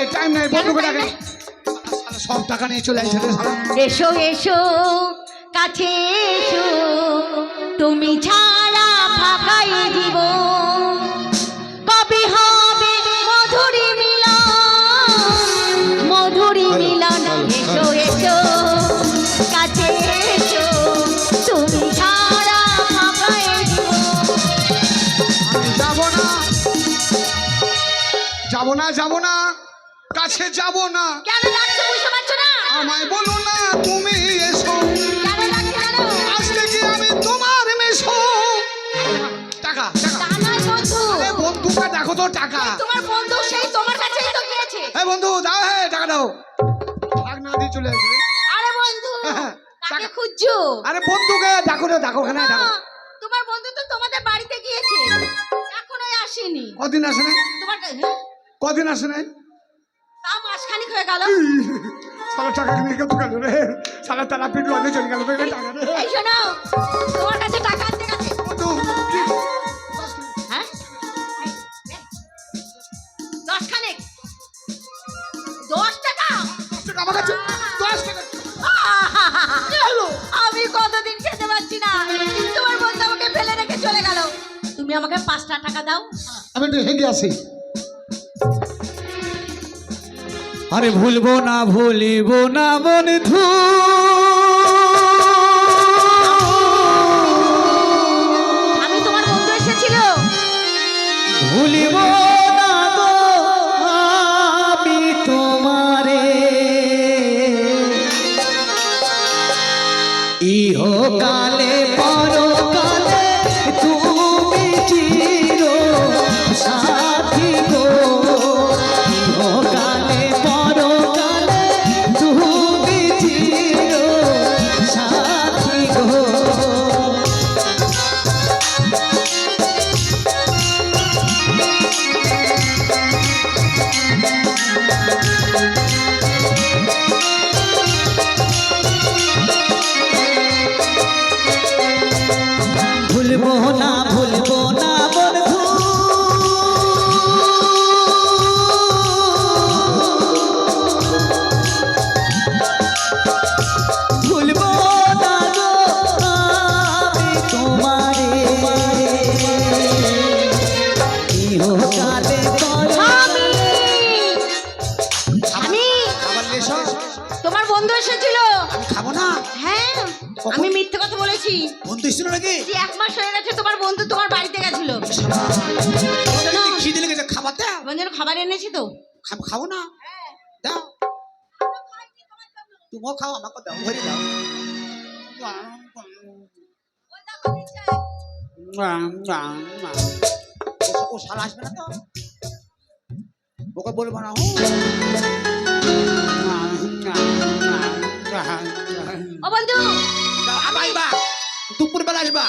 নাই টাইম নাই বন্ধুকে time ডাকে সব টাকা নিয়ে চলে আসছে এসো এসো কাছে এসো। তুমি ছাড়া ফাঁকাই দিব। কবে হবে মধুরী মিলন? মধুরী মিলন এসো এসো কাছে এসো। তুমি ছাড়া ফাঁকাই দিব। না। যাব না যাব না। কাছে যাব না। কেন ডাকছো বুঝতে পারছ না? আমায় বলো না তুমি এসো। কেন জানো আমি তোমার মেশো টাকা টাকা। বন্ধু। আরে দেখো তো টাকা। তোমার বন্ধু সেই তোমার কাছেই তো গিয়েছে। এই বন্ধু দাও হে টাকা দাও। ভাগ না দিয়ে চলে আসবে। আরে বন্ধু হ্যাঁ, কাকে টাকা- খুঁজছো? আরে বন্ধুকে দেখো না দেখো তোমার বন্ধু তো তোমাদের বাড়িতে গিয়েছে। এখনোই আসেনি। কদিন আসে নাই? তোমার হ্যাঁ? কদিন আসে নাই? তা মাসখানিক হয়ে গেল। সারা টাকা নিয়ে গেল রে? সারা তারা পিট লজে চলে গেল টাকা রে। এই শোনো তোমার কাছে টাকা হ্যাঁ? দশ খানেক দশ টাকা? দশ টাকা আমার কাছে দশ টাকা। আমি কতদিন খেতে পাচ্ছি না। তোমার বন্ধু আমাকে ফেলে রেখে চলে গেল। তুমি আমাকে পাঁচটা টাকা দাও। আমি একটু হেঁটে আসি। আরে ভুলবো না ভুলিব না বন্ধু। খাবার দাও তোমার খাবার এনেছি তো। খাব না? দাও। তুমিও খাও আমাকে দাও ভরে দাও। ও- শালা আসবে না তো? ওকে বলব না ও। বন্ধু। আবার দুপুর বেলা আসবা।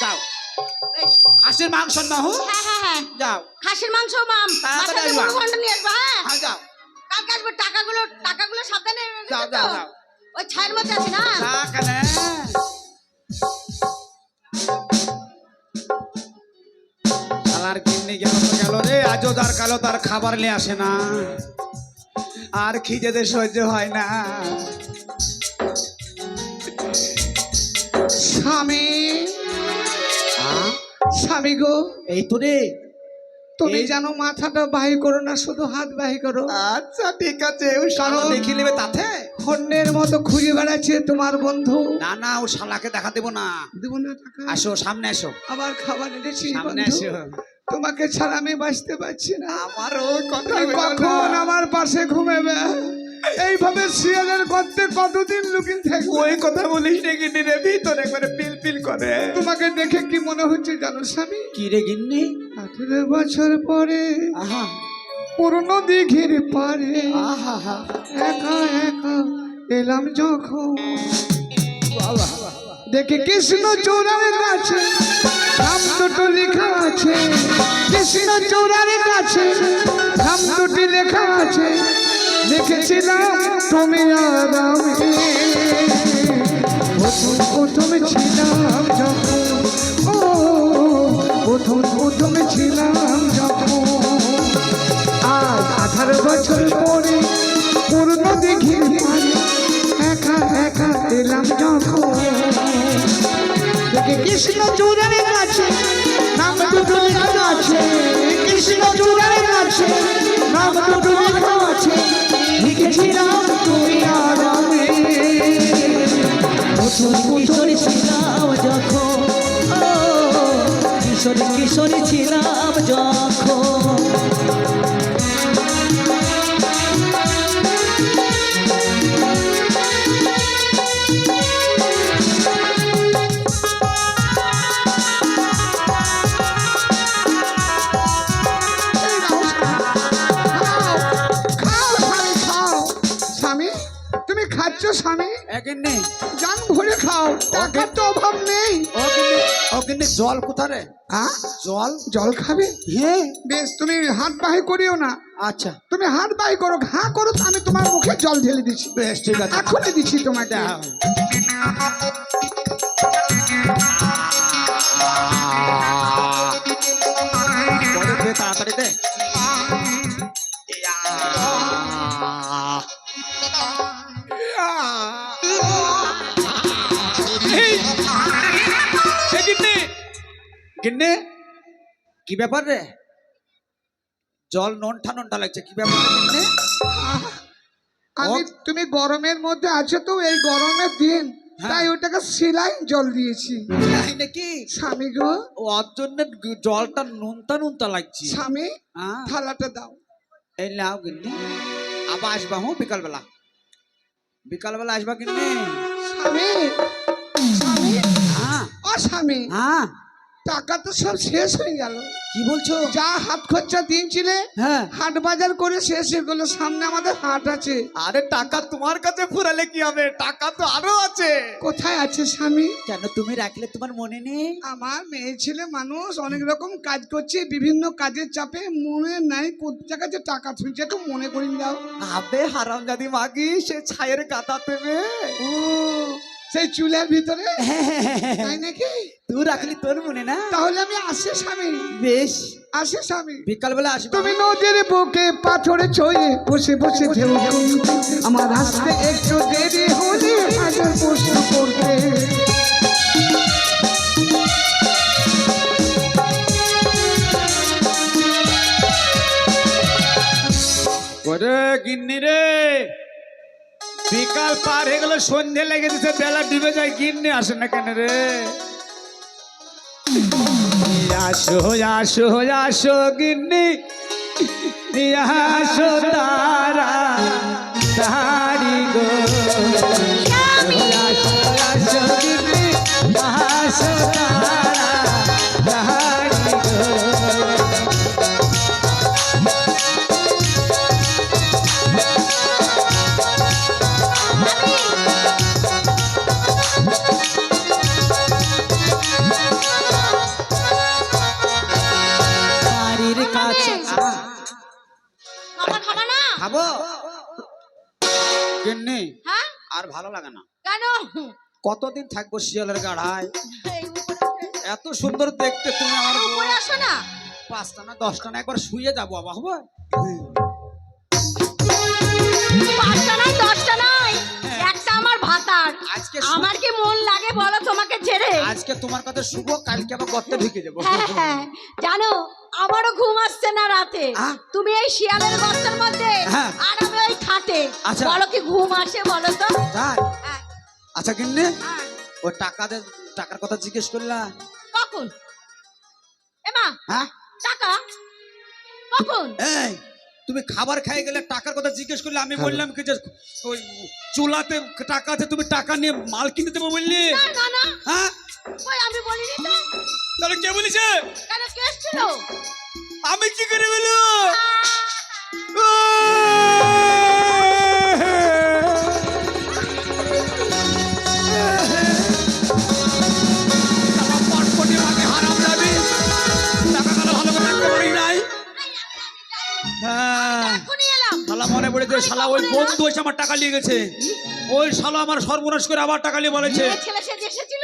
যাও হাঁসের মাংস না হো? হ্যাঁ হ্যাঁ হ্যাঁ। যাও। খাসির মাংস মাম তাড়াতাড়ি আসবা। ঘণ্টা নিয়ে আসবা হ্যাঁ? হ্যাঁ যাও। কালকে আসব টাকাগুলো টাকাগুলো সাবধানে যাও। যাও, যাও। ওই ছায়ের মধ্যে আছে না? চা কেনে শালার কিন্নি গেল তো গেল রে? আজও তার কালো তার খাবার নিয়ে আসে না। আর খিদেতে সহ্য হয় না। স্বামী। স্বামী গো এই তো রে তুমি জানো মাথাটা বাহি করো না শুধু হাত বাহি করো। আচ্ছা ঠিক আছে ও কারণ দেখি নেবে তাতে। অন্যের মতো খুঁজে বেড়াচ্ছে তোমার বন্ধু। না না ও শালাকে দেখা দেবো না। দেবো না টাকা। আসো সামনে আসো। আবার খাবার এনেছি সামনে। আসো। তোমাকে ছাড়া আমি বাঁচতে পারছি না। আমার ওই কথা কখন আমার পাশে ঘুমেবে? এইভাবে শিয়ালের করতে কতদিন লুকিয়ে থাকবে? ওই কথা বলিস নাকি রে ভিতরে করে পিল পিল করে। তোমাকে দেখে কি মনে হচ্ছে জানো স্বামী? কি রে গিন্নি? আঠেরো বছর পরে আহা। পুরনো দিঘির পারে আহা একা একা এলাম যখন। দেখে কৃষ্ণ চূড়ার কাছে নাম দুটো লেখা আছে। কৃষ্ণ চূড়ার কাছে নাম দুটি লেখা আছে। দেখেছিলাম তুমি আর আমি। প্রথম প্রথম ছিলাম যখন প্রথম প্রথম ছিলাম যখন। আজ আঠারো বছর পরে পূর্ণ দেখি একা একা এলাম যখন। কৃষ্ণ চূড়ার কাছে, নাম দুটো লেখা আছে। কৃষ্ণ চূড়ার কাছে, নাম দুটো লেখা আছে। লিখেছিলাম তুই আর আমি নতুন কিশোরী ছিলাম যখন। কিশোরী কিশোরী ছিলাম জল কোথায় রে হ্যাঁ জল? জল খাবে? হ্যাঁ বেশ তুমি হাত বাহি করিও না। আচ্ছা। তুমি হাত বাহি করো ঘা করো আমি তোমার মুখে জল ঢেলে দিচ্ছি বেশ ঠিক আছে। এখনই দিচ্ছি তোমাকে। গিন্নে কি ব্যাপার রে? জল নন্ঠা নন্ঠা লাগছে কি ব্যাপার আমি তুমি গরমের মধ্যে আছো তো এই গরমের দিন হ্যাঁ। তাই ওটাকে সিলাই জল দিয়েছি। তাই নাকি স্বামী গো। ওর জন্য জলটা নুনতা নুনতা লাগছে। স্বামী হ্যাঁ। থালাটা দাও। এই নাও গিন্নি আবার আসবা হুঁ বিকালবেলা। বিকালবেলা আসবা গিন্নি স্বামী স্বামী। হ্যাঁ। ও স্বামী। হ্যাঁ। টাকা তো সব শেষ হয়ে গেল। কি বলছো? যা হাত খরচা দিয়েছিলে হ্যাঁ। হাট বাজার করে শেষ হয়ে গেলো সামনে আমাদের হাট আছে। আরে টাকা তোমার কাছে ফুরালে কি হবে? টাকা তো আরও আছে। কোথায় আছে স্বামী? কেন তুমি রাখলে তোমার মনে নেই? আমার মেয়ে ছেলে মানুষ অনেক রকম কাজ করছে বিভিন্ন কাজের চাপে মনে নাই কোন জায়গায় টাকা থুইছে একটু মনে করিন দাও। আবে হারাম জাদি মাগি সে ছায়ের কাটা দেবে ও সেই চুলের ভিতরে? তাই নাকি? তুই রাখলি তোর মনে না? তাহলে আমি আসি স্বামী। বেশ। আসি স্বামী। বিকালবেলা আসবে। তুমি নদীর বুকে পাথরে ছয়ে বসে বসে ঢেউ। আমার আসতে একটু দেরি হলে হাজার প্রশ্ন করতে ওরে গিন্নি রে। বিকাল পার হয়ে গেল, সন্ধে লেগে দিতে বেলা ডুবে যায়, গিন্নি আসে না কেন রে? আসো আসো আসো, গিন্নি। আসো, তারা, তারি গো। খাবার খাবা না? খাব। গিন্নি হ্যাঁ? আর ভালো লাগে না। কেন? কতদিন থাকব শিয়ালের গাড়ায়? এত সুন্দর দেখতে তুমি আমার। উপরে আসো না। পাঁচটা না দশটা না একবার শুয়ে যাব বাবা হবে? পাঁচটা নাই দশটা একটা আমার ভাতার। আজকে আমার কি মন লাগে বলো তোমাকে ছেড়ে? আজকে তোমার কথা শুভ কালকে আবার গর্তে ঢুকে যাব। হ্যাঁ হ্যাঁ। জানো আমারও ঘুম আসছে না রাতে। তুমি এই শিয়ালের গর্তের মধ্যে হ্যাঁ। আর আমি ওই খাটে। আচ্ছা। বলো কি ঘুম আসে বলো তো? হ্যাঁ, আচ্ছা কিন্নে। ও টাকা টাকার কথা জিজ্ঞেস করলা। কখন? এমা হ্যাঁ? টাকা? কখন? এই তুমি খাবার খাই গেলে টাকার কথা জিজ্ঞেস করলে আমি বললাম কি যে ওই চুলাতে টাকা আছে তুমি টাকা নিয়ে মাল কিনে দেবো বললি। না না না। হ্যাঁ? আমি বলিনি তো। তাহলে কে বলিছে? কেন কে এসেছিল? আমি কি করে বলু শালা শালা ওই বন্ধু এসে আমার টাকা নিয়ে গেছে। ওই শালা আমার সর্বনাশ করে আবার টাকা নিয়ে বলেছে।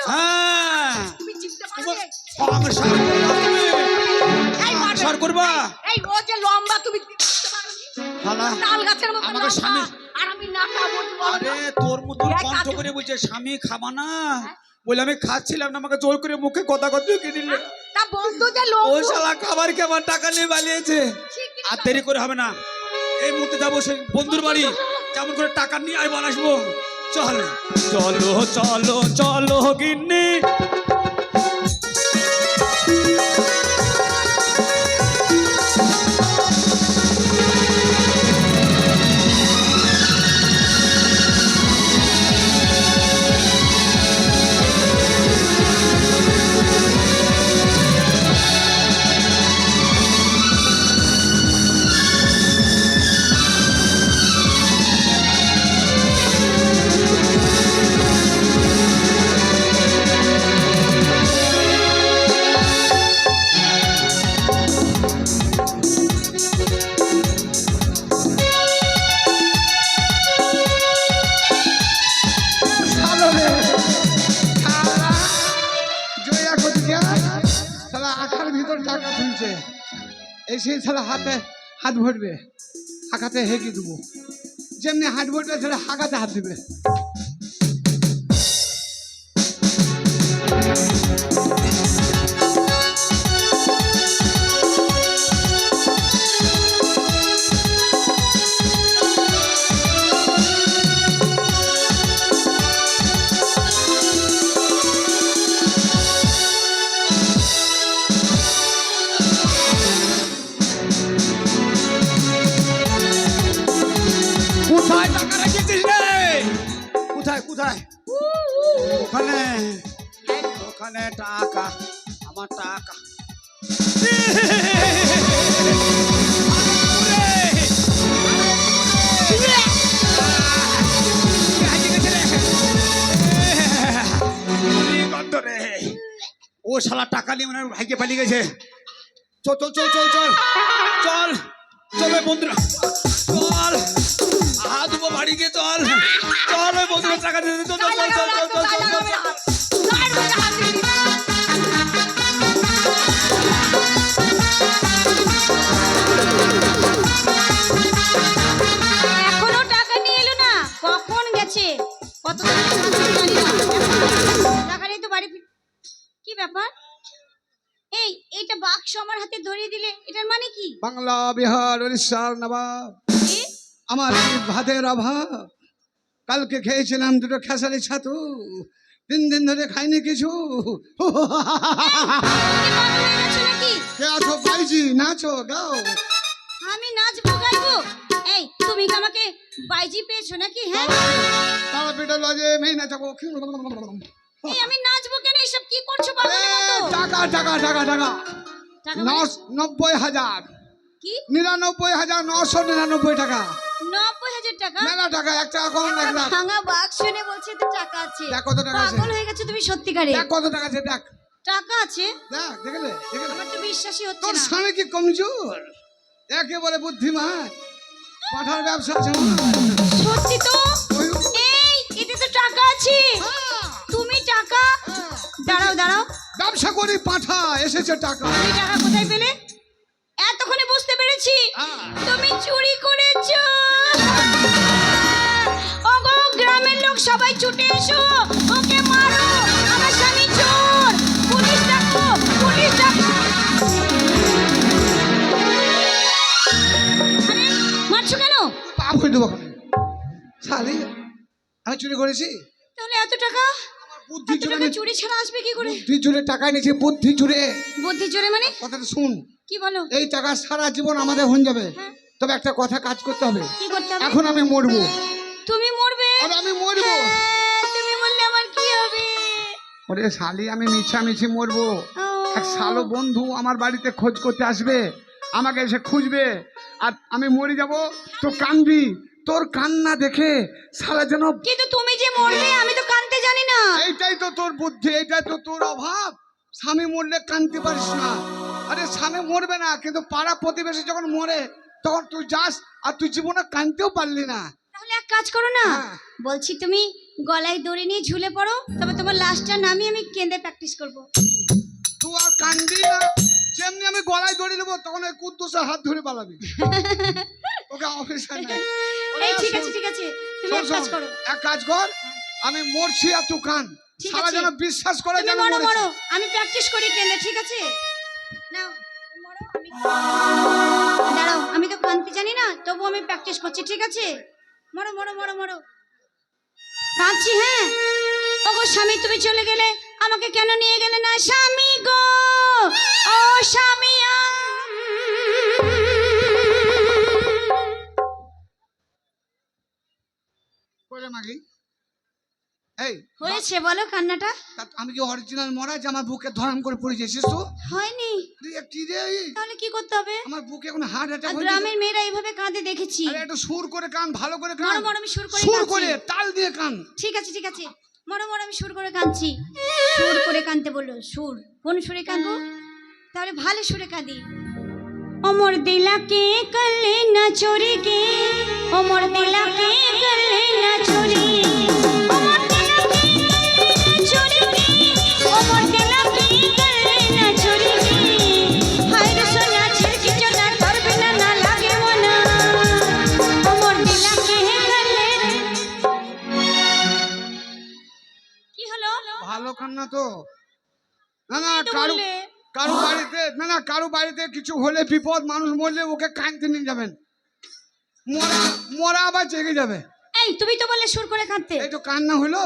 হ্যাঁ। তুমি চিনতে সংসার করবা এই মারবে। সংসার করবা? এই ও যে লম্বা তুমি চিনতে পারোনি? শালা, তাল গাছের মতো আমাকে স্বামী- আর আমি নাটা বুঝব আরে তোর মতন কণ্ঠ করে বলছে স্বামী খাবা না। বলে আমি খাচ্ছিলাম না আমাকে জোর করে মুখে কথা কথা ঢুকিয়ে দিলে। তা বন্ধু যে লোক। ও শালা খাবার কে আমার টাকা নিয়ে পালিয়েছে আর দেরি করে হবে না। এই মুহূর্তে যাব সেই বন্ধুর বাড়ি। যেমন করে টাকা নিয়ে আইবার আসব। চল। চলো চলো চলো গিন্নি। শালা হাতে হাত ভরবে হাঁকাতে হেঁকে দেবো। যেমনি হাত ভরবে ছেলে হাঁকাতে হাত দিবে। শালা টাকা নিয়ে মনে ভাইকে পালিয়ে গেছে। চল চল চল চল চল চল চল বন্ধু চল হাত বাড়ি গিয়ে চল চল বন্ধুরা, টাকা দিয়ে চল চল চল চল চল বাংলা বিহার উড়িষ্যার নবাব আমার ভাতের অভাব। কালকে খেয়েছিলাম দুটো খেসারি ছাতু। তিন দিন ধরে খাইনি কিছু। কে আছো? বাইজি নাচো গাও। আমি নাচবো গাইবো? এই তুমি কি আমাকে বাইজি পেয়েছ নাকি হ্যাঁ? তারা পেটে লজে মেয়ে নাচাবো এই আমি নাচবো কেন? এসব কি করছ পাগলের মতো টাকা টাকা টাকা টাকা। মানে? নব্বই হাজার। কি? নিরানব্বই হাজার নশো নিরানব্বই টাকা। নব্বই হাজার টাকা? মেলা টাকা এক টাকা কম এক লাখ ভাঙা বাক্স শুনে বলছে তো টাকা আছে। দেখ কত টাকা আছে। পাগল হয়ে গেছো তুমি সত্যিকারে। দেখ কত টাকা আছে দেখ। টাকা আছে? দেখ দেখলে দেখলে আমার তো বিশ্বাসই হচ্ছে তোর স্বামী কি কমজোর? একেবারে বুদ্ধিমান। পাঠার ব্যবসা আছে সত্যি তো? এই এতে তো টাকা আছে। তুমি টাকা দাঁড়াও দাঁড়াও। ব্যবসা করি পাঠা এসেছে টাকা। তুমি টাকা কোথায় পেলে? এতক্ষণে বুঝতে পেরেছি। তুমি চুরি করেছ। ওগো গ্রামের লোক সবাই ছুটে এসো। ওকে মারো। আমার স্বামী চোর। পুলিশ ডাকো পুলিশ ডাকো মারছো কেন? পাপ করে দেবো শালি আমি চুরি করেছি। তাহলে এত টাকা? বুদ্ধি জুড়ে চুরি ছাড়া আসবে কি করে? বুদ্ধি জুড়ে টাকা নিয়েছি বুদ্ধি জুড়ে বুদ্ধি জোরে মানে? কথাটা শুন। কি বলো? এই টাকা সারা জীবন আমাদের হয়ে যাবে। হ্যাঁ। তবে একটা কথা কাজ করতে হবে। কি করতে হবে? এখন আমি মরবো। তুমি মরবে? আর আমি মরবো। হ্যাঁ, তুমি বললে আমার কি হবে? ওরে শালি আমি মিছামিছি মরবো। এক সালো বন্ধু আমার বাড়িতে খোঁজ করতে আসবে। আমাকে এসে খুঁজবে। আর আমি মরে যাব। তো কানবি তোর কান্না দেখে সালা যেন কিন্তু তুমি যে মরবে আমি তো কানতে জানি না। এইটাই তো তোর বুদ্ধি এইটাই তো তোর অভাব। স্বামী মরলে কানতে পারিস না। আরে স্বামী মরবে না কিন্তু পাড়া প্রতিবেশী যখন মরে তখন তুই যাস আর তুই জীবনে কানতেও পারলি না। তাহলে এক কাজ করো না। হ্যাঁ। বলছি তুমি গলায় দড়ি নিয়ে ঝুলে পড়ো তবে তোমার নামিয়ে আমি কেঁদে প্র্যাকটিস করব। তুই আর না। যেমনি আমি গলায় দড়ি নেব তখন ওই কুদ্দুসে হাত ধরে পালাবি। ওকে নাই। এই ঠিক আছে ঠিক আছে। তুমি এক কাজ করো। এক কাজ কর আমি মরছি আর তুই কান। সারা যেন বিশ্বাস করে যেন মরো আমি প্র্যাকটিস করি কেনে ঠিক আছে? দাঁড়াও, আমি তো কানতে জানি না, তবু আমি প্র্যাকটিস করছি, ঠিক আছে? মরো মরো মরো মরো। কাঁদছি হ্যাঁ? ওগো স্বামী, তুমি চলে গেলে আমাকে কেন নিয়ে গেলে না? স্বামী গো! ও স্বামী মাগি? এই হয়েছে বলো কান্নাটা? আমি কি অরিজিনাল মরা যে আমার বুকে ধরাম করে পড়ে তো হয়নি। একটি রে তাহলে কি করতে হবে? আমার বুকে এখন হার্ট অ্যাটাক গ্রামের মেয়েরা এইভাবে কাঁদে দেখেছি। আরে একটু সুর করে কান ভালো করে কান। মরো মরো আমি সুর করে সুর করে তাল দিয়ে কান। ঠিক আছে ঠিক আছে। মরো মরো আমি সুর করে কাঁদছি। সুর করে কাঁদতে বলল সুর। কোন সুরে কাঁদবো? তাহলে ভালো সুরে কাঁদি। অমর দিলাকে করলে না চোরি কে অমর দিলাকে করলে না চোরি ভালো কান্না তো। না না তো কারু কারু বাড়িতে না না কারু বাড়িতে কিছু হলে বিপদ মানুষ মরলে ওকে কাঁদতে নিয়ে যাবেন। মরা মরা আবার জেগে যাবে। এই তুমি তো বললে সুর করে কাঁদতে। একটু কান্না হলো।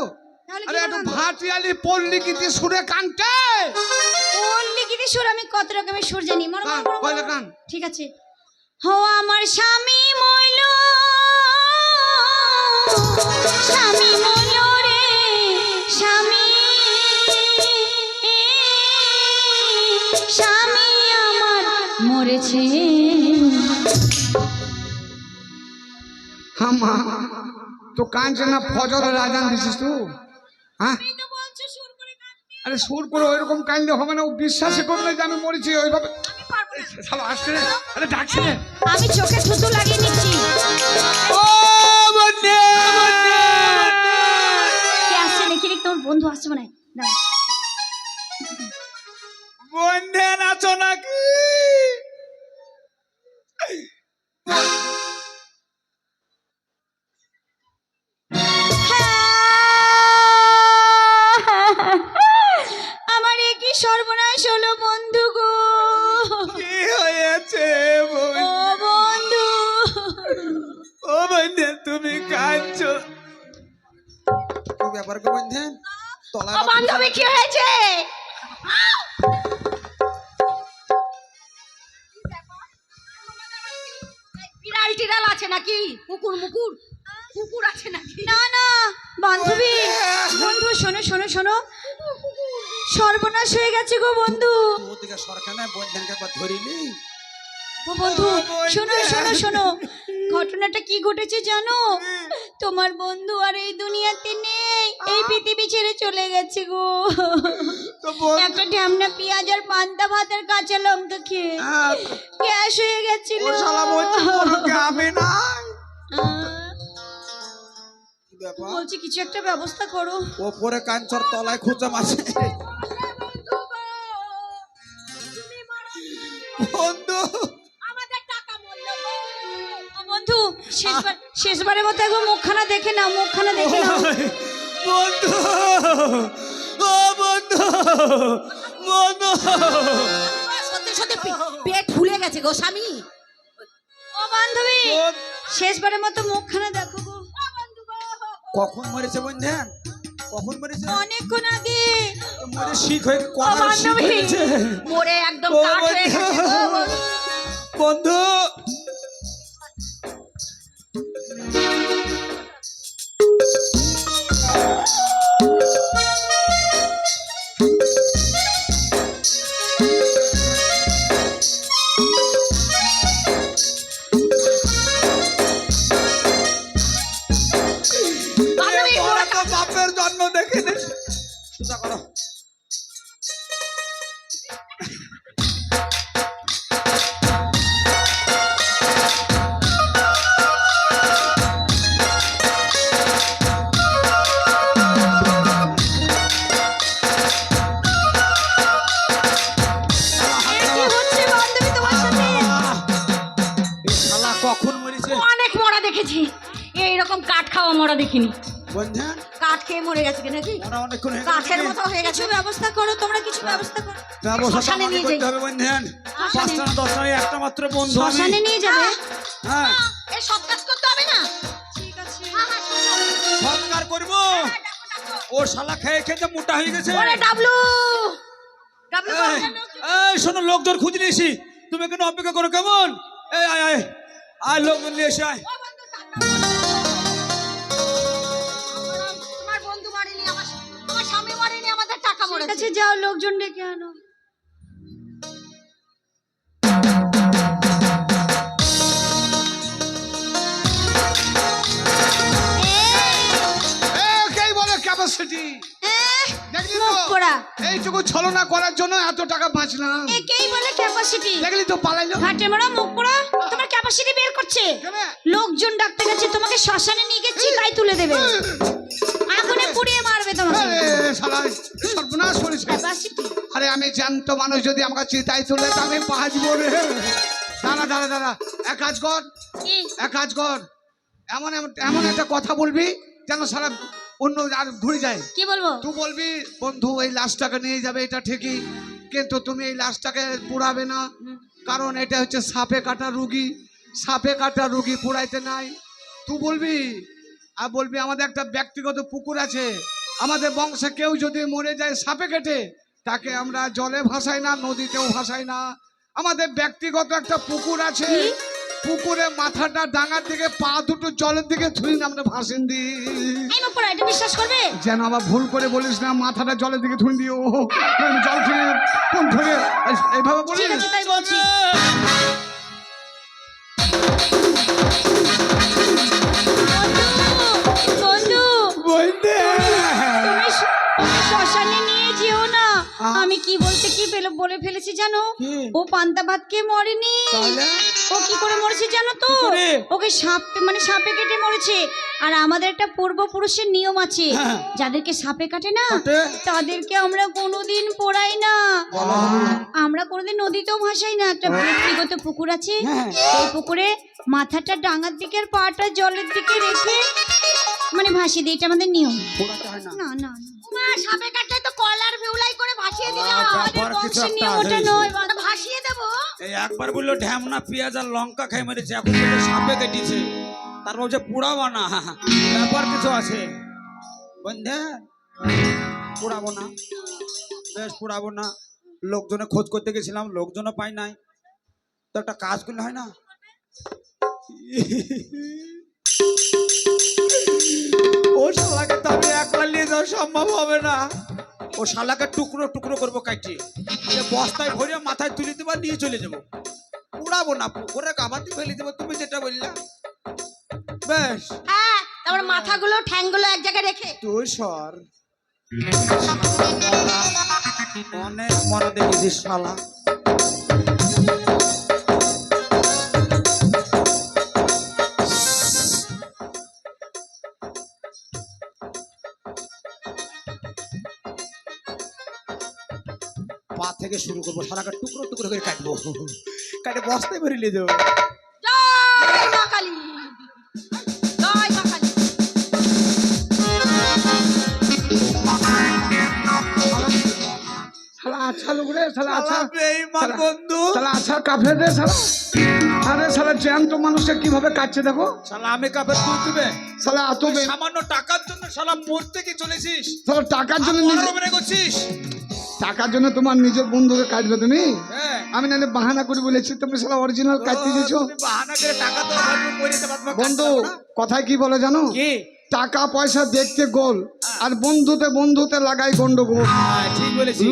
আরে একটু? ভাটিয়ালি পল্লী গীতি সুরে কানতে বললি কি দিয়ে সুর আমি কত রকমের সুর জানি? মরো কান মরো, মরো, কান? ঠিক আছে। হো আমার স্বামী মইল। স্বামী মইল। মরেছে হ্যাঁ মা তো কাঁদছে না ফজরের রাজান দিছিস হ্যাঁ? তো বলছো সুর করে কাঁদতে আরে সুর করে ওইরকম কাঁদলে হবে না ও বিশ্বাসই করবে যে আমি মরেছি ওইভাবে শালা আসছে রে আরে ডাকছে রে। আমি চোখে থুতু লাগিয়ে নিচ্ছি। ও বন্ধে কে আসছে দেখি দেখি তোমার বন্ধু আসছে মনে হয়। বন্ধে নাচো নাকি? নাকি? কুকুর মুকুর? কুকুর আছে নাকি? না না বান্ধবী। বন্ধু শোনো শোনো শোনো। সর্বনাশ হয়ে গেছে গো বন্ধু। সরকার একবার ধরিলি ও বন্ধু শোনো শোনো শোনো। ঘটনাটা কি ঘটেছে জানো? তোমার বন্ধু আর এই দুনিয়াতে নেই। এই পৃথিবী ছেড়ে চলে গেছে গো। একটা ঢ্যামনা পেঁয়াজ আর পান্তা ভাত কাঁচা লঙ্কা খেয়ে গ্যাস হয়ে গেছিল। ও শালা বলছে আমি না কিছু একটা ব্যবস্থা করো। ওপরে কাঞ্চর তলায় খুঁজে মাসে বন্ধু। বন্ধু শেষবার শেষবারের মতো একবার মুখখানা দেখে না মুখখানা দেখে নাও। বন্ধু। বন্ধু সত্যি সত্যি পেট ফুলে গেছে গো স্বামী। ও বান্ধবী শেষবারের মতো মুখখানা দেখো গো। কখন মরেছে বন্ধেন কখন মরেছে? অনেকক্ষণ আগে। মরে শিখ হয়ে ও শিখ মরে একদম ও হয়ে গেছে বন্ধু। মরে গেছে কি নাকি? ওরা অনেকক্ষণ হয়ে গেল কাঠের মতো হয়ে গেছে। ব্যবস্থা করো তোমরা কিছু ব্যবস্থা করো। ব্যবস্থা শ্মশানে নিয়ে যাই। হবে বন্ধন পাঁচটা না দশটা একটা মাত্র বন্ধু আমি শ্মশানে নিয়ে যাবে? হ্যাঁ। এই সব কাজ করতে হবে না? ঠিক আছে। সৎকার করব? ও শালা খেয়ে খেতে মোটা হয়ে গেছে। ওরে ডাবলু! ডাবলু এই, এই শোনো লোকজন খুঁজে নিয়েছি। তুমি এখানে অপেক্ষা করো কেমন? এই আয় আয়। আয় লোকজন নিয়ে এসে আয়। আছে যাও লোকজন ডেকে আনো। ক্যাপাসিটি এইটুকু ছলনা করার জন্য এত টাকা বাঁচলাম। একেই বলে ক্যাপাসিটি দেখলি তো পালাইলো। ঘাটে মারা মুখ পোড়া। তোমার ক্যাপাসিটি বের করছে। লোকজন ডাকতে গেছে তোমাকে শ্মশানে নিয়ে গিয়ে চিকাই তুলে দেবে। পুড়িয়ে মারবে তোমাকে। আরে সর্বনাশ করেছে আরে আমি জ্যান্ত মানুষ যদি আমাকে চিতাই তুলে তো আমি বাঁচবো রে। দাঁড়া দাঁড়া দাঁড়া এক কাজ কর। এক কাজ কর। এমন এমন- এমন একটা কথা বলবি যেন সারা অন্য আর ঘুরে যায়। কি বলব? তুই বলবি বন্ধু এই লাশটাকে নিয়ে যাবে এটা ঠিকই কিন্তু তুমি এই লাশটাকে পুড়াবে না। কারণ এটা হচ্ছে সাপে কাটা রুগী। সাপে কাটা রুগী পুড়াইতে নাই। তুই বলবি আর বলবি আমাদের একটা ব্যক্তিগত পুকুর আছে। আমাদের বংশে কেউ যদি মরে যায় সাপে কেটে তাকে আমরা জলে ভাসাই না নদীতেও ভাসাই না। আমাদের ব্যক্তিগত একটা পুকুর আছে। পুকুরে মাথাটা ডাঙার দিকে পা দুটো জলের দিকে ধুই না আমরা ভাসেন এটা বিশ্বাস করবে? যেন আবার ভুল করে বলিস না মাথাটা জলের দিকে ধুই দিও। জল থেকে কোন এই- এইভাবে বলিস? তাই বলছি। আমি কি বলতে কি পেল বলে ফেলেছি জানো? ও পান্তা ভাত কে মরেনি। ও কি করে মরেছে জানো তো? ওকে সাপ মানে সাপে কেটে মরেছে। আর আমাদের একটা পূর্বপুরুষের নিয়ম আছে। হ্যাঁ। যাদেরকে সাপে কাটে না তাদেরকে আমরা কোনোদিন পোড়াই না। আমরা কোনোদিন নদীতেও ভাসাই না। একটা ব্যক্তিগত পুকুর আছে। হ্যাঁ। এই পুকুরে মাথাটা ডাঙার দিকে আর পাটা জলের দিকে রেখে মানে ভাসিয়ে দিই এটা আমাদের নিয়ম। না। না না। সাপে কাটলে ব্যাপার কিছু একটা ওটা নয় আমরা ভাসিয়ে দেবো। এই একবার বলল ঢ্যামনা পেঁয়াজ আর লঙ্কা খাই মেরেছে এখন বলল সাপে কেটেছে। তার বলছে পুড়াবো না ব্যাপার কিছু আছে। বন্ধে পুড়াবো না। বেশ পুড়াবো না। লোকজনে খোঁজ করতে গেছিলাম লোকজনও পাই নাই। তো একটা কাজ করলে হয় না? ও শালাকে তো আমি একলা নিয়ে যাওয়া সম্ভব হবে না। ও শালাকে টুকরো টুকরো করব কাটি বস্তায় ভরে মাথায় তুলে দেবো নিয়ে চলে যাব। পুড়াবো না পুকুরে কাবার দিয়ে ফেলে দেবো তুমি যেটা বললা। বেশ। হ্যাঁ তারপর মাথাগুলো ঠ্যাংগুলো এক জায়গায় রেখে। তুই সর। অনেক মনে দেখেছিস শালা। থেকে শুরু করব শালাকে টুকরো টুকরো করে কাটবো। কাটে বস্তায় ভরে নিয়ে যাব। জয় মা কালী। জয় মা কালী। শালা আচ্ছা লোক রে শালা আচ্ছা বেঈমান বন্ধু। শালা আচ্ছা কাফের রে শালা। আরে শালা জ্যান্ত মানুষকে কীভাবে কাটছে দেখো। শালা আমি কাপের তুই দিবে শালা এত বে- সামান্য টাকার জন্য শালা মরতে কি চলেছিস? শালা টাকার জন্য বড় নিজে- করছিস টাকার জন্য তোমার নিজের বন্ধুকে কাটবে তুমি? হ্যাঁ। আমি নাহলে বাহানা করে বলেছি তুমি শালা অরিজিনাল কাটতে দিয়েছ বন্ধু কথায় কি বলে জানো? টাকা পয়সা দেখতে গোল আর বন্ধুতে বন্ধুতে লাগাই গন্ডগোল। হ্যাঁ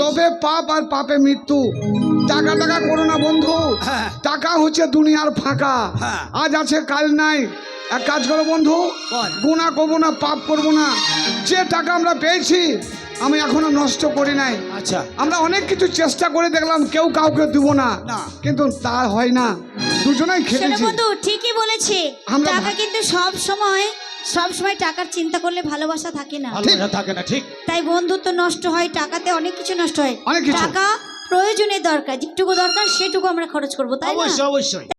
লোভে পাপ আর পাপে মৃত্যু। টাকা টাকা করো না বন্ধু। হ্যাঁ। টাকা হচ্ছে দুনিয়ার ফাঁকা। হ্যাঁ। আজ আছে কাল নাই। এক কাজ করো বন্ধু। গুণা করব না পাপ করব না। যে টাকা আমরা পেয়েছি আমি এখনও নষ্ট করি নাই। আচ্ছা। আমরা অনেক কিছু চেষ্টা করে দেখলাম কেউ কাউকে দিব না। কিন্তু তা হয় না। দুজনেই শোনো বন্ধু ঠিকই বলেছে। আমরা টাকা কিন্তু সব সময় সব সময় টাকার চিন্তা করলে ভালোবাসা থাকে না। ভালোবাসা থাকে না ঠিক। তাই বন্ধুত্ব নষ্ট হয় টাকাতে অনেক কিছু নষ্ট হয়। অনেক টাকা প্রয়োজনে দরকার যেটুকু দরকার সেটুকু আমরা খরচ করব তাই অবশ্যই অবশ্যই।